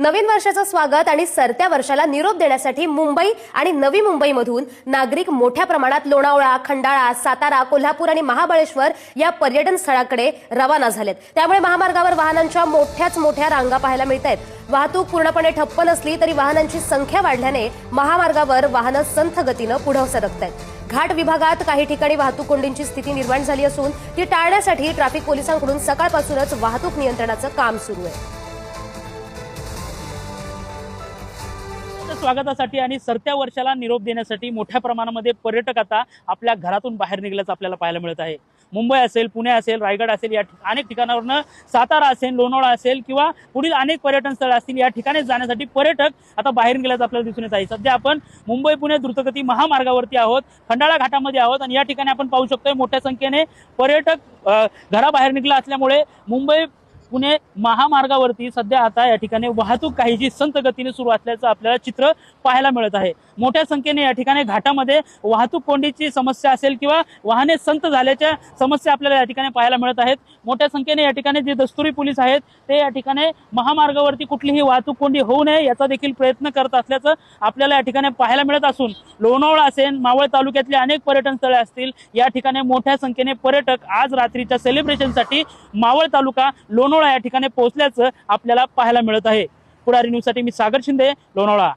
नवीन वर्षाचं स्वागत आणि सरत्या वर्षाला निरोप देण्यासाठी मुंबई आणि नवी मुंबईमधून नागरिक मोठ्या प्रमाणात लोणावळा खंडाळा सातारा कोल्हापूर आणि महाबळेश्वर या पर्यटन स्थळाकडे रवाना झालेत. त्यामुळे महामार्गावर वाहनांच्या मोठ्याच मोठ्या रांगा पाहायला मिळत आहेत वाहतूक पूर्णपणे ठप्प नसली तरी वाहनांची संख्या वाढल्याने महामार्गावर वाहनं संथ गतीनं पुढं सरकत आहेत घाट विभागात काही ठिकाणी वाहतूक कोंडींची स्थिती निर्माण झाली असून ती टाळण्यासाठी ट्रॅफिक पोलिसांकडून सकाळपासूनच वाहतूक नियंत्रणाचं काम सुरू आहे. स्वागतासाठी आणि सरत्या वर्षाला निरोप देण्यासाठी मोठ्या प्रमाणामध्ये पर्यटक आता आपल्या घरातून बाहेर निघल्याचं आपल्याला पाहायला मिळत आहे. मुंबई असेल पुणे असेल रायगड असेल या अनेक ठिकाणावरनं सातारा असेल लोणावळा असेल किंवा पुढील अनेक पर्यटन स्थळ असतील या ठिकाणी जाण्यासाठी पर्यटक आता बाहेर निघाल्याचं आपल्याला दिसून येत आहे. सध्या आपण मुंबई पुणे द्रुतगती महामार्गावरती आहोत खंडाळा घाटामध्ये आहोत आणि या ठिकाणी आपण पाहू शकतोय मोठ्या संख्येने पर्यटक घराबाहेर निघला असल्यामुळे मुंबई पुणे महामार्गावरती सध्या आता या ठिकाणी वाहतूक काहीशी संत गतीने सुरू असल्याचं आपल्याला चित्र पाहायला मिळत आहे. मोठ्या संख्येने या ठिकाणी घाटामध्ये वाहतूक कोंडीची समस्या असेल किंवा वाहने संत झाल्याच्या समस्या आपल्याला या ठिकाणी पाहायला मिळत आहेत. मोठ्या संख्येने या ठिकाणी जे दस्तुरी पोलीस आहेत ते या ठिकाणी महामार्गावरती कुठलीही वाहतूक कोंडी होऊ नये याचा देखील प्रयत्न करत असल्याचं आपल्याला या ठिकाणी पाहायला मिळत असून लोणावळा असेल मावळ तालुक्यातले अनेक पर्यटन स्थळे असतील या ठिकाणी मोठ्या संख्येने पर्यटक आज रात्रीच्या सेलिब्रेशनसाठी मावळ तालुका लोणावळा या ठिकाणी पोहोचल्याचं आपल्याला पाहायला मिळत आहे. पुढारी न्यूजसाठी मी सागर शिंदे लोणावळा.